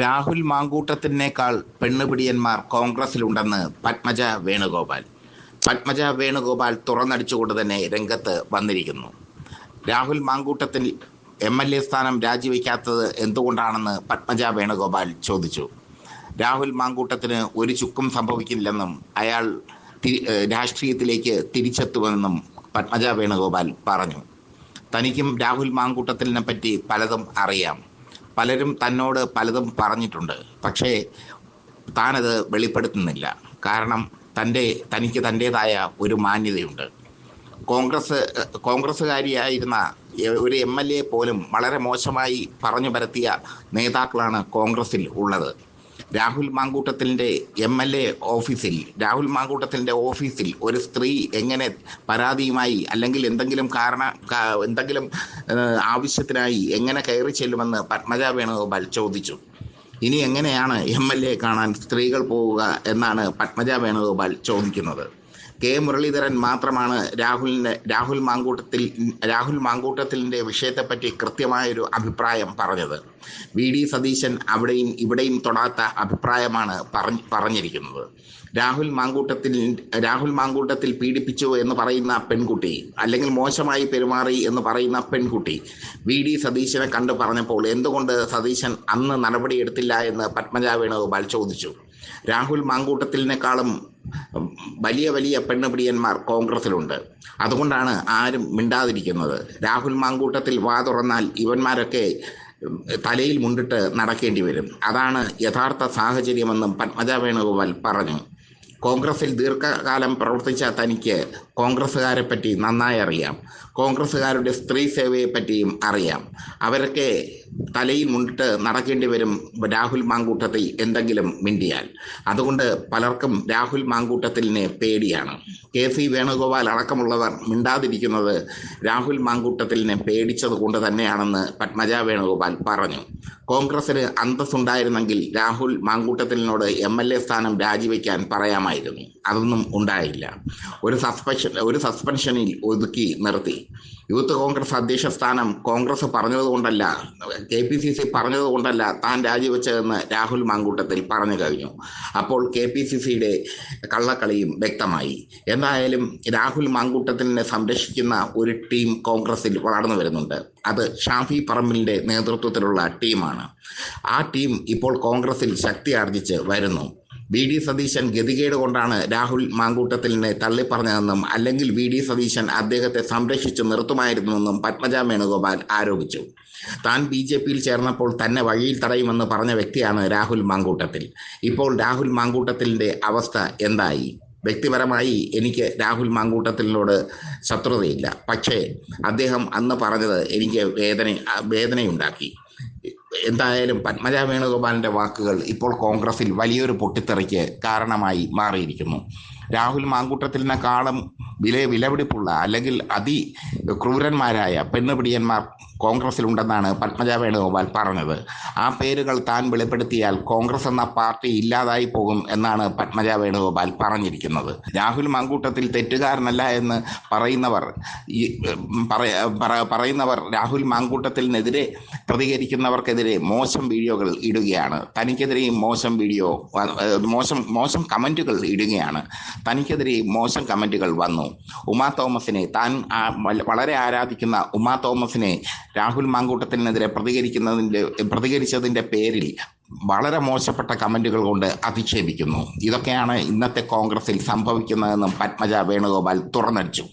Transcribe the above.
രാഹുൽ മാങ്കൂട്ടത്തിനേക്കാൾ പെണ്ണുപിടിയന്മാർ കോൺഗ്രസിലുണ്ടെന്ന് പത്മജ വേണുഗോപാൽ. പത്മജ വേണുഗോപാൽ തുറന്നടിച്ചുകൊണ്ട് തന്നെ രംഗത്ത് വന്നിരിക്കുന്നു. Rahul Mamkootathil M L A സ്ഥാനം രാജിവെക്കാത്തത് എന്തുകൊണ്ടാണെന്ന് പത്മജ വേണുഗോപാൽ ചോദിച്ചു. രാഹുൽ മാങ്കൂട്ടത്തിന് ഒരു ചുക്കും സംഭവിക്കില്ലെന്നും അയാൾ രാഷ്ട്രീയത്തിലേക്ക് തിരിച്ചെത്തുമെന്നും പത്മജ വേണുഗോപാൽ പറഞ്ഞു. തനിക്കും രാഹുൽ മാങ്കൂട്ടത്തിനെ പറ്റി പലതും അറിയാം. പലരും തന്നോട് പലതും പറഞ്ഞിട്ടുണ്ട്. പക്ഷേ താനത് വെളിപ്പെടുത്തുന്നില്ല. കാരണം തന്റെ തനിക്ക് തന്റേതായ ഒരു മാന്യതയുണ്ട്. കോൺഗ്രസ് കോൺഗ്രസ്സുകാരിയായിരുന്ന ഒരു എം എൽ എ പോലും വളരെ മോശമായി പറഞ്ഞു പരത്തിയ നേതാക്കളാണ് കോൺഗ്രസിൽ ഉള്ളത്. രാഹുൽ മാങ്കൂട്ടത്തിന്റെ എം എൽ എ ഓഫീസിൽ രാഹുൽ മാങ്കൂട്ടത്തിന്റെ ഓഫീസിൽ ഒരു സ്ത്രീ എങ്ങനെ പരാതിയുമായി അല്ലെങ്കിൽ എന്തെങ്കിലും കാരണ എന്തെങ്കിലും ആവശ്യത്തിനായി എങ്ങനെ കയറി ചെല്ലുമെന്ന് പത്മജ വേണുഗോപാൽ ചോദിച്ചു. ഇനി എങ്ങനെയാണ് എം എൽ എ കാണാൻ സ്ത്രീകൾ പോവുക എന്നാണ് പത്മജ വേണുഗോപാൽ ചോദിക്കുന്നത്. കെ മുരളീധരൻ മാത്രമാണ് രാഹുലിന്റെ രാഹുൽ മാങ്കൂട്ടത്തിൽ രാഹുൽ മാങ്കൂട്ടത്തിലിന്റെ വിഷയത്തെപ്പറ്റി കൃത്യമായൊരു അഭിപ്രായം പറഞ്ഞത്. വി ഡി സതീശൻ അവിടെയും ഇവിടെയും തൊടാത്ത അഭിപ്രായമാണ് പറഞ്ഞ് പറഞ്ഞിരിക്കുന്നത്. രാഹുൽ മാങ്കൂട്ടത്തിൽ രാഹുൽ മാങ്കൂട്ടത്തിൽ പീഡിപ്പിച്ചു എന്ന് പറയുന്ന പെൺകുട്ടി അല്ലെങ്കിൽ മോശമായി പെരുമാറി എന്ന് പറയുന്ന പെൺകുട്ടി വി ഡി സതീശനെ കണ്ടു പറഞ്ഞപ്പോൾ എന്തുകൊണ്ട് സതീശൻ അന്ന് നടപടിയെടുത്തില്ല എന്ന് പത്മജ വേണുഗോപാൽ ചോദിച്ചു. രാഹുൽ മാങ്കൂട്ടത്തിനേക്കാളും വലിയ വലിയ പെണ്ണുപിടിയന്മാർ കോൺഗ്രസിലുണ്ട് അതുകൊണ്ടാണ് ആരും മിണ്ടാതിരിക്കുന്നത്. രാഹുൽ മാങ്കൂട്ടത്തിൽ വാ തുറന്നാൽ ഇവന്മാരൊക്കെ തലയിൽ മുണ്ടിട്ട് നടക്കേണ്ടി വരും. അതാണ് യഥാർത്ഥ സാഹചര്യമെന്നും പത്മജ വേണുഗോപാൽ പറഞ്ഞു. കോൺഗ്രസിൽ ദീർഘകാലം പ്രവർത്തിച്ച തനിക്ക് കോൺഗ്രസ്സുകാരെ പറ്റി നന്നായി അറിയാം. കോൺഗ്രസ്സുകാരുടെ സ്ത്രീ സേവയെ പറ്റിയും അറിയാം. അവരൊക്കെ തലയിൽ മുണ്ടിട്ട് നടക്കേണ്ടി വരും രാഹുൽ മാങ്കൂട്ടത്തിൽ എന്തെങ്കിലും മിണ്ടിയാൽ. അതുകൊണ്ട് പലർക്കും രാഹുൽ മാങ്കൂട്ടത്തിലിനെ പേടിയാണ്. കെ സി വേണുഗോപാൽ അടക്കമുള്ളവർ മിണ്ടാതിരിക്കുന്നത് രാഹുൽ മാങ്കൂട്ടത്തിലിനെ പേടിച്ചത് കൊണ്ട് തന്നെയാണെന്ന് പത്മജ വേണുഗോപാൽ പറഞ്ഞു. കോൺഗ്രസിന് അന്തസ്സുണ്ടായിരുന്നെങ്കിൽ രാഹുൽ മാങ്കൂട്ടത്തിലിനോട് എം എൽ എ സ്ഥാനം രാജിവെക്കാൻ പറയാമായിരുന്നു. അതൊന്നും ഉണ്ടായില്ല. ഒരു സസ്പെൻഷൻ ഒരു സസ്പെൻഷനിൽ ഒതുക്കി നിർത്തി. യൂത്ത് കോൺഗ്രസ് അധ്യക്ഷ സ്ഥാനം കോൺഗ്രസ് പറഞ്ഞതുകൊണ്ടല്ല കെ പി സി സി പറഞ്ഞതുകൊണ്ടല്ല താൻ രാജിവെച്ചതെന്ന് രാഹുൽ മാങ്കൂട്ടത്തിൽ പറഞ്ഞു കഴിഞ്ഞു. അപ്പോൾ കെ പി സി സിയുടെ കള്ളക്കളിയും വ്യക്തമായി. എന്തായാലും രാഹുൽ മാങ്കൂട്ടത്തിനെ സംരക്ഷിക്കുന്ന ഒരു ടീം കോൺഗ്രസിൽ വളർന്നു വരുന്നുണ്ട്. അത് ഷാഫി പറമ്പിലിന്റെ നേതൃത്വത്തിലുള്ള ടീമാണ്. ആ ടീം ഇപ്പോൾ കോൺഗ്രസിൽ ശക്തി ആർജിച്ച് വരുന്നു. വി ഡി സതീശൻ ഗതികേട് കൊണ്ടാണ് രാഹുൽ മാങ്കൂട്ടത്തിലിനെ തള്ളിപ്പറഞ്ഞതെന്നും അല്ലെങ്കിൽ വി ഡി സതീശൻ അദ്ദേഹത്തെ സംരക്ഷിച്ചു നിർത്തുമായിരുന്നുവെന്നും പത്മജ വേണുഗോപാൽ ആരോപിച്ചു. താൻ ബി ജെ പിയിൽ ചേർന്നപ്പോൾ തന്നെ വഴിയിൽ തടയുമെന്ന് പറഞ്ഞ വ്യക്തിയാണ് രാഹുൽ മാങ്കൂട്ടത്തിൽ. ഇപ്പോൾ രാഹുൽ മാങ്കൂട്ടത്തിലിന്റെ അവസ്ഥ എന്തായി? വ്യക്തിപരമായി എനിക്ക് രാഹുൽ മാങ്കൂട്ടത്തിനോട് ശത്രുതയില്ല. പക്ഷേ അദ്ദേഹം അന്ന് പറഞ്ഞത് എനിക്ക് വേദന വേദനയുണ്ടാക്കി. എന്തായാലും പത്മജ വേണുഗോപാലിന്റെ വാക്കുകൾ ഇപ്പോൾ കോൺഗ്രസിൽ വലിയൊരു പൊട്ടിത്തെറിക്ക് കാരണമായി മാറിയിരിക്കുന്നു. രാഹുൽ മാങ്കൂട്ടത്തിനേക്കാളും വില വിലപിടിപ്പുള്ള അല്ലെങ്കിൽ അതി ക്രൂരന്മാരായ പെണ്ണുപിടിയന്മാർ കോൺഗ്രസിലുണ്ടെന്നാണ് പത്മജ വേണുഗോപാൽ പറഞ്ഞത്. ആ പേരുകൾ താൻ വെളിപ്പെടുത്തിയാൽ കോൺഗ്രസ് എന്ന പാർട്ടി ഇല്ലാതായി പോകും എന്നാണ് പത്മജ വേണുഗോപാൽ പറഞ്ഞിരിക്കുന്നത്. രാഹുൽ മാങ്കൂട്ടത്തിൽ തെറ്റുകാരനല്ല എന്ന് പറയുന്നവർ ഈ പറയുന്നവർ രാഹുൽ മാങ്കൂട്ടത്തിനെതിരെ പ്രതികരിക്കുന്നവർക്കെതിരെ മോശം വീഡിയോകൾ ഇടുകയാണ്. തനിക്കെതിരെയും മോശം വീഡിയോ മോശം മോശം കമന്റുകൾ ഇടുകയാണ്. തനിക്കെതിരെ മോശം കമന്റുകൾ വന്നു. ഉമാ തോമസിനെ താൻ വളരെ ആരാധിക്കുന്ന ഉമാ തോമസിനെ രാഹുൽ മാങ്കൂട്ടത്തിനെതിരെ പ്രതികരിക്കുന്നതിന്റെ പ്രതികരിച്ചതിന്റെ പേരിൽ വളരെ മോശപ്പെട്ട കമന്റുകൾ കൊണ്ട് അധിക്ഷേപിക്കുന്നു. ഇതൊക്കെയാണ് ഇന്നത്തെ കോൺഗ്രസിൽ സംഭവിക്കുന്നതെന്നും പത്മജ വേണുഗോപാൽ തുറന്നടിച്ചു.